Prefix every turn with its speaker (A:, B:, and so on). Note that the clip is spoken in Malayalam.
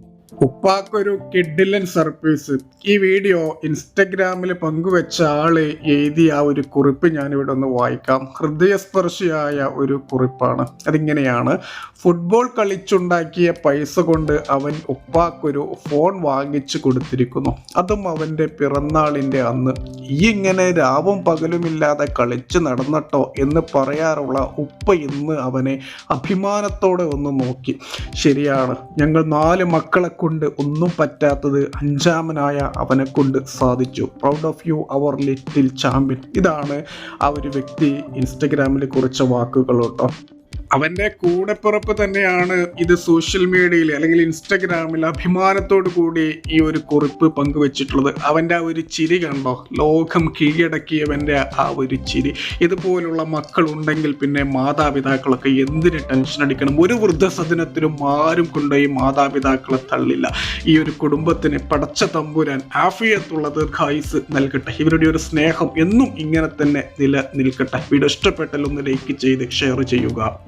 A: Thank you. ഉപ്പാക്കൊരു കിഡിലൻ സർപ്രൈസ്. ഈ വീഡിയോ ഇൻസ്റ്റഗ്രാമിൽ പങ്കുവെച്ച ആൾ എഴുതിയ ആ ഒരു കുറിപ്പ് ഞാനിവിടെ ഒന്ന് വായിക്കാം. ഹൃദയസ്പർശിയായ ഒരു കുറിപ്പാണ്. അതിങ്ങനെയാണ്. ഫുട്ബോൾ കളിച്ചുണ്ടാക്കിയ പൈസ കൊണ്ട് അവൻ ഉപ്പാക്കൊരു ഫോൺ വാങ്ങിച്ചു കൊടുത്തിരിക്കുന്നു. അതും അവന്റെ പിറന്നാളിന്റെ അന്ന്. ഈ ഇങ്ങനെ രാവും പകലുമില്ലാതെ കളിച്ച് നടന്നട്ടോ എന്ന് പറയാറുള്ള ഉപ്പ ഇന്ന് അവനെ അഭിമാനത്തോടെ ഒന്ന് നോക്കി. ശരിയാണ്. ഞങ്ങൾ നാല് മക്കളെ കൊണ്ട് ഒന്നും പറ്റാത്തത് അഞ്ചാമനായ അവനെ കൊണ്ട് സാധിച്ചു. Proud of you our little champion ഇതാണ് ആ ഒരു വ്യക്തി ഇൻസ്റ്റഗ്രാമിൽ കുറിച്ച വാക്കുകൾ കേട്ടോ. അവന്റെ കൂടെപ്പുറപ്പ് തന്നെയാണ് ഇത് സോഷ്യൽ മീഡിയയിൽ അല്ലെങ്കിൽ ഇൻസ്റ്റഗ്രാമിൽ അഭിമാനത്തോടു കൂടി ഈ ഒരു കുറിപ്പ് പങ്കുവച്ചിട്ടുള്ളത്. അവന്റെ ആ ഒരു ചിരി കണ്ടോ? ലോകം കീഴടക്കിയവന്റെ ആ ഒരു ചിരി. ഇതുപോലുള്ള മക്കളുണ്ടെങ്കിൽ പിന്നെ മാതാപിതാക്കളൊക്കെ എന്തിന് ടെൻഷൻ അടിക്കണം? ഒരു വൃദ്ധസദനത്തിലും ആരും കൊണ്ടുപോയി മാതാപിതാക്കളെ തള്ളില്ല. ഈ ഒരു കുടുംബത്തിന് പടച്ച തമ്പുരാൻ ആഫിയത്തുള്ള ദീർഘായുസ് നൽകട്ടെ. ഇവരുടെ ഒരു സ്നേഹം എന്നും ഇങ്ങനെ തന്നെ നിലനിൽക്കട്ടെ. വീഡിയോ ഇഷ്ടപ്പെട്ടാൽ ഒന്ന് ലൈക്ക് ചെയ്ത് ഷെയർ ചെയ്യുക.